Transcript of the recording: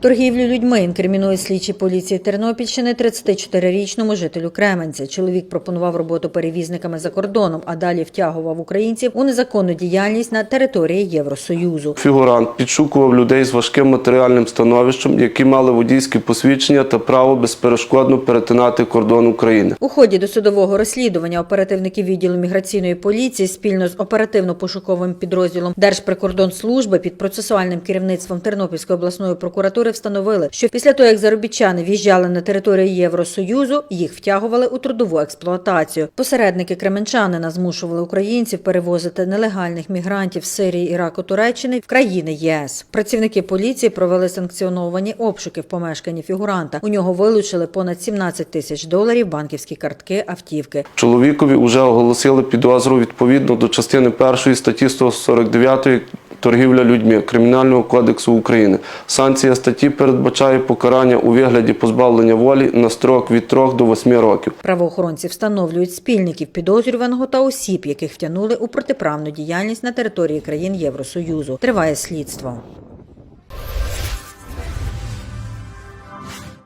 Торгівлю людьми інкримінує слідчі поліції Тернопільщини 34-річному жителю Кременця. Чоловік пропонував роботу перевізниками за кордоном, а далі втягував українців у незаконну діяльність на території Євросоюзу. Фігурант підшукував людей з важким матеріальним становищем, які мали водійські посвідчення та право безперешкодно перетинати кордон України. У ході досудового розслідування оперативники відділу міграційної поліції спільно з оперативно-пошуковим підрозділом Держприкордонслужби під процесуальним керівництвом Тернопільської обласної прокуратури встановили, що після того, як заробітчани в'їжджали на територію Євросоюзу, їх втягували у трудову експлуатацію. Посередники кременчанина змушували українців перевозити нелегальних мігрантів з Сирії, Іраку, Туреччини в країни ЄС. Працівники поліції провели санкціоновані обшуки в помешканні фігуранта. У нього вилучили понад 17 тисяч доларів, банківські картки, автівки. Чоловікові вже оголосили підозру відповідно до частини першої статті 149 торгівля людьми Кримінального кодексу України. Санкція статті передбачає покарання у вигляді позбавлення волі на строк від 3 до 8 років. Правоохоронці встановлюють спільників підозрюваного та осіб, яких втягнули у протиправну діяльність на території країн Євросоюзу. Триває слідство.